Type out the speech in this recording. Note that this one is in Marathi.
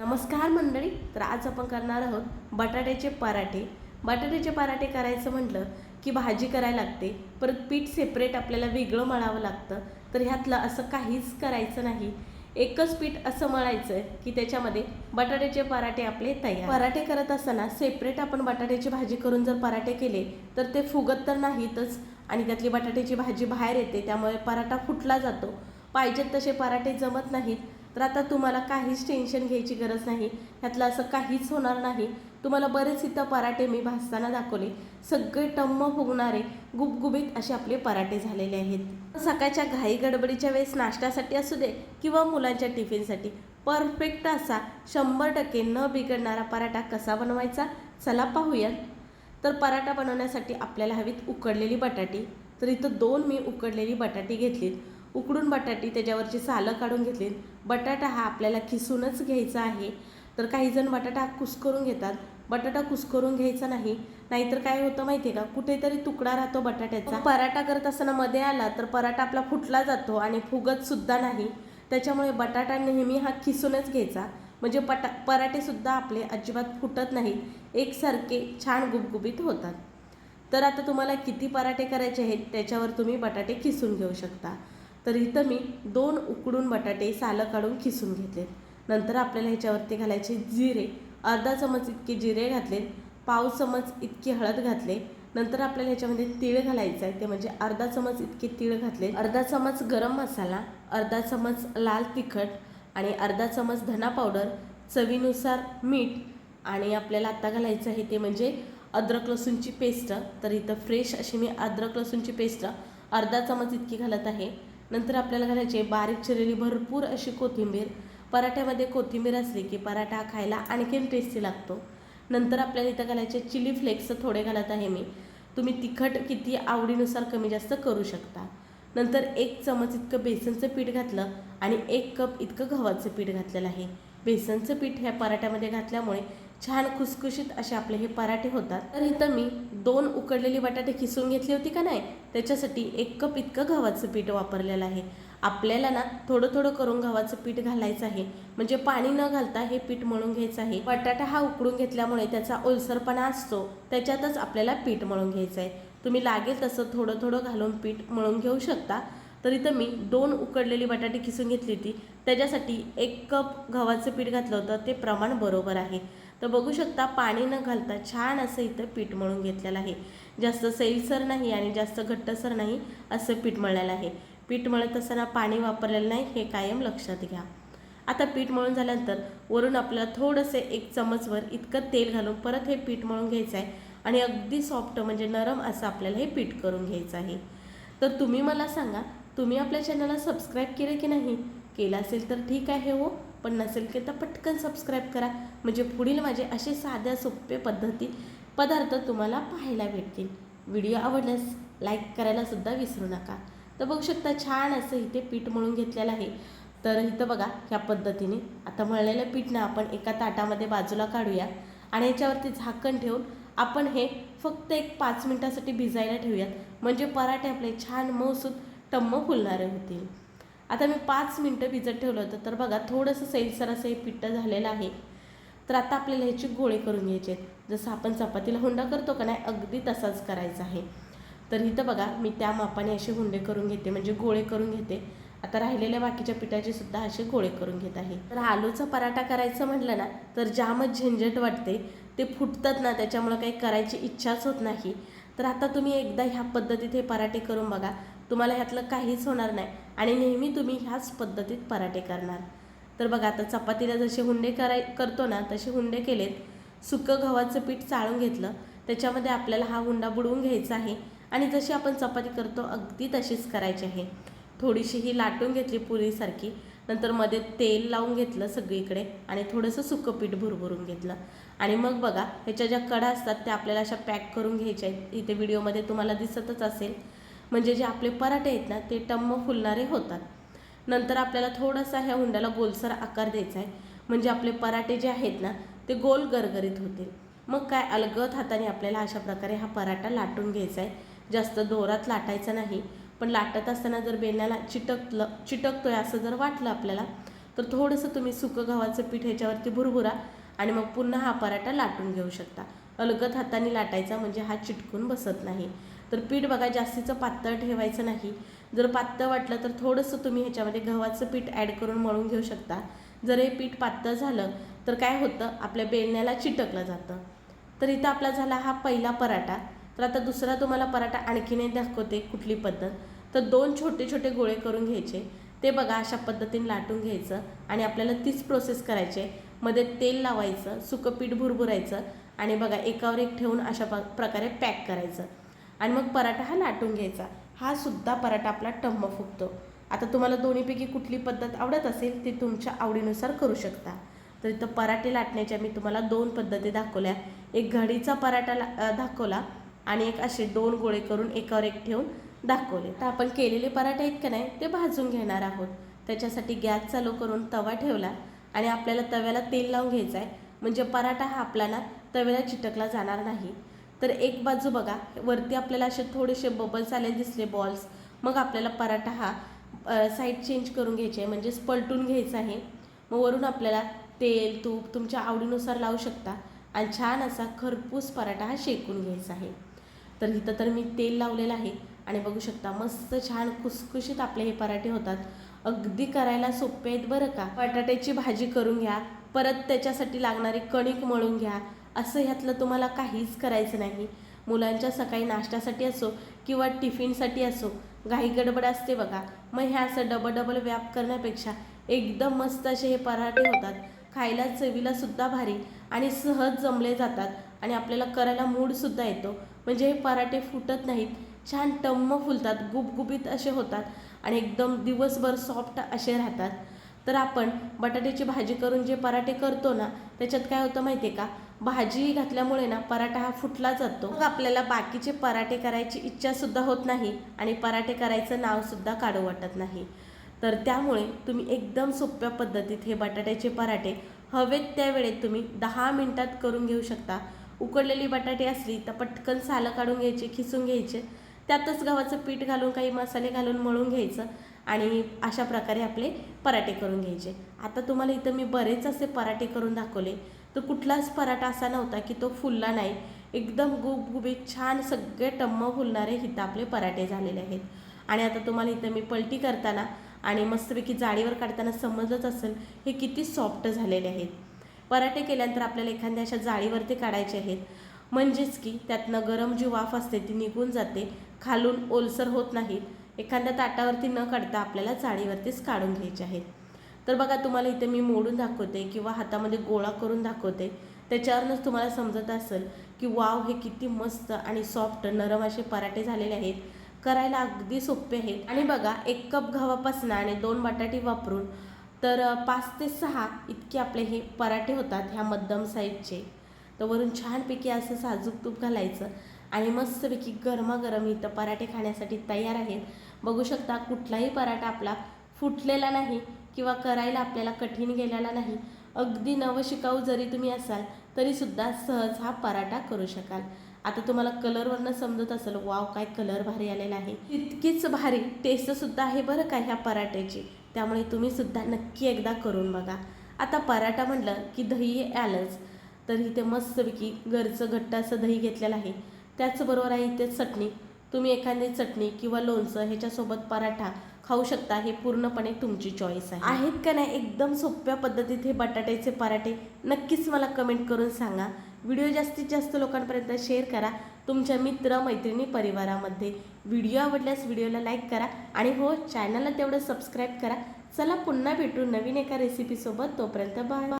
नमस्कार मंडळी तर आज आपण करणार आहोत बटाट्याचे पराठे. बटाट्याचे पराठे करायचं म्हटलं की भाजी करायला लागते परत पीठ सेपरेट आपल्याला वेगळं मळावं लागतं. तर ह्यातलं असं काहीच करायचं नाही. एकच पीठ असं मळायचं आहे की त्याच्यामध्ये बटाट्याचे पराठे आपले तयार. पराठे करत असताना सेपरेट आपण बटाट्याची भाजी करून जर पराठे केले तर ते फुगत तर नाहीतच आणि त्यातली बटाट्याची भाजी बाहेर येते त्यामुळे पराठा फुटला जातो. पाहिजेत तसे पराठे जमत नाहीत. तर आता तुम्हाला काहीच टेन्शन घ्यायची गरज नाही. ह्यातलं असं काहीच होणार नाही. तुम्हाला बरेच इथं पराठे मी भाजताना दाखवले. सगळे टम्म फुगणारे गुबगुबीत असे आपले पराठे झालेले आहेत. सकाळच्या घाई गडबडीच्या वेळेस नाश्त्यासाठी असू दे किंवा मुलांच्या टिफिनसाठी परफेक्ट असा शंभर टक्के न बिघडणारा पराठा कसा बनवायचा? चला पाहूयात. तर पराठा बनवण्यासाठी आपल्याला हवीत उकडलेली बटाटी. तर इथं दोन मी उकडलेली बटाटी घेतलीत. उकडून बटाटी त्याच्यावरची सालं काढून घेतली. बटाटा हा आपल्याला खिसूनच घ्यायचा आहे. तर काही जण बटाटा कुस्करून घेतात. बटाटा कुस्करून घ्यायचा नाही. नाहीतर काय होतं माहिती आहे का? कुठेतरी तुकडा राहतो बटाट्याचा. हो, पराठा करत असताना मध्ये आला तर पराठा आपला फुटला जातो आणि फुगत सुद्धा नाही. त्याच्यामुळे बटाटा नेहमी हा खिसूनच घ्यायचा. म्हणजे पटा पराठेसुद्धा आपले अजिबात फुटत नाहीत एकसारखे छान गुबगुबीत होतात. तर आता तुम्हाला किती पराठे करायचे आहेत त्याच्यावर तुम्ही बटाटे खिसून घेऊ शकता. तर इथं मी दोन उकडून बटाटे सालं काढून खिसून घेतले नंतर आपल्याला ह्याच्यावरती घालायचे जिरे. अर्धा चमच इतके जिरे घातले पाव चमच इतके हळद घातले. नंतर आपल्याला ह्याच्यामध्ये तीळ घालायचं आहे. ते म्हणजे अर्धा चमच इतके तीळ घातले अर्धा चमच गरम मसाला अर्धा चमच लाल तिखट आणि अर्धा चमच धना पावडर चवीनुसार मीठ आणि आपल्याला आत्ता घालायचं आहे ते म्हणजे अद्रक लसूणची पेस्ट. तर इथं फ्रेश अशी मी अद्रक लसूणची पेस्ट अर्धा चमच इतकी घालत आहे. नंतर आपल्याला घालायचे बारीक चिरलेली भरपूर अशी कोथिंबीर. पराठ्यामध्ये कोथिंबीर असली की पराठा खायला आणखीन टेस्टी लागतो. नंतर आपल्याला इथं घालायचे चिली फ्लेक्स थोडे घालत आहे मी. तुम्ही तिखट किती आवडीनुसार कमी जास्त करू शकता. नंतर एक चमच इतकं बेसनचं पीठ घातलं आणि एक कप इतकं गव्हाचं पीठ घातलेलं आहे. बेसनचं पीठ ह्या पराठ्यामध्ये घातल्यामुळे छान खुसखुशीत असे आपले हे पराठे होतात. तर इथं मी दोन उकडलेली बटाटे खिसून घेतली होती का नाही त्याच्यासाठी एक कप इतकं गव्हाचं पीठ वापरलेलं आहे. आपल्याला ना थोडं थोडं करून गव्हाचं पीठ घालायचं आहे. म्हणजे पाणी न घालता हे पीठ मळून घ्यायचं आहे. बटाटा हा उकडून घेतल्यामुळे त्याचा ओलसरपणा असतो. त्याच्यातच आपल्याला पीठ मळून घ्यायचं आहे तुम्ही लागेल तसं थोडं थोडं घालून पीठ मळून घेऊ शकता. तर इथं मी दोन उकडलेली बटाटे खिसून घेतली होती. त्याच्यासाठी एक कप गव्हाचं पीठ घातलं होतं. ते प्रमाण बरोबर आहे. तर बघू शकता पाणी न घालता छान असं इथं पीठ मळून घेतलेलं आहे. जास्त सैलसर नाही आणि जास्त घट्टसर नाही असं पीठ मळलेलं आहे. पीठ मळत असताना पाणी वापरलेलं नाही हे कायम लक्षात घ्या. आता पीठ मळून झाल्यानंतर वरून आपल्याला थोडंसं एक चमचवर इतकं तेल घालून परत हे पीठ मळून घ्यायचं आहे आणि अगदी सॉफ्ट म्हणजे नरम असं आपल्याला हे पीठ करून घ्यायचं आहे. तर तुम्ही मला सांगा तुम्ही आपल्या चॅनलला सबस्क्राईब केले की नाही? केलं असेल तर ठीक आहे हो. पण नसेल की तर पटकन सबस्क्राईब करा. म्हणजे पुढील माझे असे साध्या सोपे पद्धती पदार्थ तुम्हाला पाहायला भेटतील. व्हिडिओ आवडल्यास लाईक करायलासुद्धा विसरू नका. तर बघू शकता छान असं इथे पीठ मळून घेतलेलं आहे. तर इथं बघा ह्या पद्धतीने आता मळलेलं पीठ ना आपण एका ताटामध्ये बाजूला काढूया आणि याच्यावरती झाकण ठेवून आपण हे फक्त एक पाच मिनटासाठी भिजायला ठेवूयात. म्हणजे पराठे आपले छान मऊसूत टम्म फुलणारे होतील आता मी पाच मिनटं भिजत ठेवलं होतं तर बघा थोडंसं सैलसर असं हे पिठं झालेलं आहे. तर आता आपल्याला ह्याचे गोळे करून घ्यायचे आहेत. जसं आपण चपातीला हुंडा करतो का नाही अगदी तसाच करायचा आहे. तर इथं बघा मी त्या मापाने असे हुंडे करून घेते म्हणजे गोळे करून घेते. आता राहिलेल्या बाकीच्या पिठाचे सुद्धा असे गोळे करून घेत आहे. तर आलूचा पराठा करायचं म्हटलं ना तर जामच झंझट वाटते. ते फुटतात ना त्याच्यामुळं काही करायची इच्छाच होत नाही. तर आता तुम्ही एकदा ह्या पद्धतीत हे पराठे करून बघा. तुम्हाला ह्यातलं काहीच होणार नाही. आणि नेहमी तुम्ही ह्याच पद्धतीत पराठे करणार. तर बघा आता चपातीला जसे हुंडे कराय करतो ना तसे हुंडे केलेत. सुकं गव्हाचं पीठ चाळून घेतलं. त्याच्यामध्ये आपल्याला हा हुंडा बुडवून घ्यायचा आहे. आणि जशी आपण चपाती करतो अगदी तशीच करायची आहे. थोडीशी ही लाटून घेतली पुरीसारखी. नंतर मध्ये तेल लावून घेतलं सगळीकडे. आणि थोडंसं सुकं पीठ भरभरून घेतलं. आणि मग बघा ह्याच्या ज्या कडा असतात त्या आपल्याला अशा पॅक करून घ्यायच्या आहेत. इथे व्हिडिओमध्ये तुम्हाला दिसतच असेल. म्हणजे जे आपले पराठे आहेत ना ते टम्म फुलणारे होतात. नंतर आपल्याला थोडासा ह्या हुंड्याला गोलसर आकार द्यायचा आहे. म्हणजे आपले पराठे जे आहेत ना ते गोल गरगरीत होतील. मग काय अलगद हाताने आपल्याला अशा प्रकारे हा पराठा लाटून घ्यायचा आहे. जास्त दोरात लाटायचा नाही पण लाटत असताना जर बेलण्याला चिटकलं चिटकतोय असं जर वाटलं आपल्याला तर तर थोडंसं तुम्ही सुकं गव्हाचं पीठ ह्याच्यावरती भुरभुरा आणि मग पुन्हा हा पराठा लाटून घेऊ शकता. अलगद हाताने लाटायचा म्हणजे हा चिटकून बसत नाही. तर पीठ बघा जास्तीचं पातळ ठेवायचं नाही. जर पातळ वाटलं तर थोडंसं तुम्ही ह्याच्यामध्ये गव्हाचं पीठ ॲड करून मळून घेऊ शकता. जर हे पीठ पातळ झालं तर काय होतं? आपल्या बेलण्याला चिटकलं जातं. तर इथं आपला झाला हा पहिला पराठा. तर आता दुसरा तुम्हाला पराठा आणखीने दाखवते कुठली पद्धत. तर दोन छोटे छोटे गोळे करून घ्यायचे. ते बघा अशा पद्धतीने लाटून घ्यायचं आणि आपल्याला तीच प्रोसेस करायची. मध्ये तेल लावायचं सुकं पीठ भुरभुरायचं आणि बघा एकावर एक ठेवून अशा प प्रकारे पॅक करायचं. आणि मग पराठा हा लाटून घ्यायचा. हा सुद्धा पराठा आपला टम्म फुगतो. आता तुम्हाला दोन्हीपैकी कुठली पद्धत आवडत असेल ती तुमच्या आवडीनुसार करू शकता. तर इथं पराठे लाटण्याच्या मी तुम्हाला दोन पद्धती दाखवल्या. एक घडीचा पराठा ला दाखवला आणि एक असे दोन गोळे करून एकावर एक ठेवून दाखवले. तर आपण केलेले पराठे आहेत का नाही ते भाजून घेणार आहोत. त्याच्यासाठी गॅस चालू करून तवा ठेवला आणि आपल्याला तव्याला तेल लावून घ्यायचं आहे म्हणजे पराठा हा आपला ना तव्याला चिटकला जाणार नाही. तर एक बाजू बघा वरती आपल्याला असे थोडेसे बबल्स आले दिसले बॉल्स मग आपल्याला पराठा हा साईड चेंज करून घ्यायचे आहे म्हणजेच पलटून घ्यायचा आहे. मग वरून आपल्याला तेल तूप तुमच्या आवडीनुसार लावू शकता आणि छान असा खरपूस पराठा हा शेकून घ्यायचा आहे. तर इथं तर मी तेल लावलेलं आहे आणि बघू शकता मस्त छान खुसखुशीत आपले हे पराठे होतात. अगदी करायला सोपे आहेत बरं का. बटाट्याची भाजी करून घ्या परत त्याच्यासाठी लागणारी कणिक मळून घ्या असं ह्यातलं तुम्हाला काहीच करायचं नाही. मुलांच्या सकाळी नाश्त्यासाठी असो किंवा टिफिनसाठी असो घाई गडबड असते बघा. मग हे असं डबल डबल व्याप करण्यापेक्षा एकदम मस्त असे हे पराठे होतात. खायला चवीला सुद्धा भारी आणि सहज जमले जातात आणि आपल्याला करायला मूडसुद्धा येतो. म्हणजे हे पराठे फुटत नाहीत छान टम्म फुलतात गुबगुबीत असे होतात आणि एकदम दिवसभर सॉफ्ट असे राहतात. तर आपण बटाट्याची भाजी करून जे पराठे करतो ना त्याच्यात काय होतं माहिती आहे का? भाजी घातल्यामुळे ना पराठा हा फुटला जातो. मग आपल्याला बाकीचे पराठे करायची इच्छासुद्धा होत नाही आणि पराठे करायचं नावसुद्धा काढू वाटत नाही. तर त्यामुळे तुम्ही एकदम सोप्या पद्धतीत हे बटाट्याचे पराठे हवेत त्या वेळेत तुम्ही दहा मिनटात करून घेऊ शकता. उकडलेली बटाटे असली तर पटकन सालं काढून घ्यायचे खिसून घ्यायचे. त्यातच गव्हाचं पीठ घालून काही मसाले घालून मळून घ्यायचं. आणि अशा प्रकारे आपले पराठे करून घ्यायचे. आता तुम्हाला इथं मी बरेच असे पराठे करून दाखवले. तर कुठलाच पराठा असा नव्हता की तो फुलला नाही. एकदम गुबगुबीत छान सगळे टम्म फुलणारे इथं आपले पराठे झालेले आहेत. आणि आता तुम्हाला इथं मी पलटी करताना आणि मस्तपैकी जाळीवर काढताना समजत असेल हे किती सॉफ्ट झालेले आहेत. पराठे केल्यानंतर आपल्याला एखाद्या अशा जाळीवरती काढायचे आहेत. म्हणजेच की त्यातनं गरम जी वाफ असते ती निघून जाते. खालून ओलसर होत नाहीत एखाद्या ताटावरती न काढता आपल्याला चाळीवरतीच काढून घ्यायचे आहेत. तर बघा तुम्हाला इथे मी मोडून दाखवते किंवा हातामध्ये गोळा करून दाखवते. त्याच्यावरूनच तुम्हाला समजत असेल की वाव हे किती मस्त आणि सॉफ्ट नरम असे पराठे झालेले आहेत. करायला अगदी सोपे आहेत. आणि बघा एक कप गव्हापासून आणि दोन बटाटे वापरून तर पाच ते सहा इतके आपले हे पराठे होतात ह्या मध्यम साईजचे तर वरून छानपैकी असं साजूक तूप घालायचं. आणि मस्तपैकी गरमागरम इथं पराठे खाण्यासाठी तयार आहेत. बघू शकता कुठलाही पराठा आपला फुटलेला नाही किंवा करायला आपल्याला कठीण गेलेला नाही. अगदी नवशिकाऊ जरी तुम्ही असाल तरीसुद्धा सहज हा पराठा करू शकाल. आता तुम्हाला कलरवरनं समजत असेल वाव काय कलर भारी आलेला आहे. इतकीच भारी टेस्टसुद्धा आहे बरं का ह्या पराठ्याची. त्यामुळे तुम्हीसुद्धा नक्की एकदा करून बघा. आता पराठा म्हटलं की दही हे आलंच तर इथे मस्तपैकी घरचं घट्ट असं दही घेतलेलं आहे. त्याचबरोबर आहे इथे चटणी. तुम्ही एखादी चटणी किंवा लोणचं ह्याच्यासोबत पराठा खाऊ शकता हे पूर्णपणे तुमची चॉईस आहे. आहेत का नाही? एकदम सोप्या पद्धतीत हे बटाट्याचे पराठे नक्कीच मला कमेंट करून सांगा. व्हिडिओ जास्तीत जास्त लोकांपर्यंत शेअर करा. तुमच्या मित्र मैत्रिणी परिवारामध्ये व्हिडिओ आवडल्यास व्हिडिओला लाईक करा आणि हो चॅनलला तेवढं सबस्क्राईब करा. चला पुन्हा भेटू नवीन एका रेसिपीसोबत तोपर्यंत बाय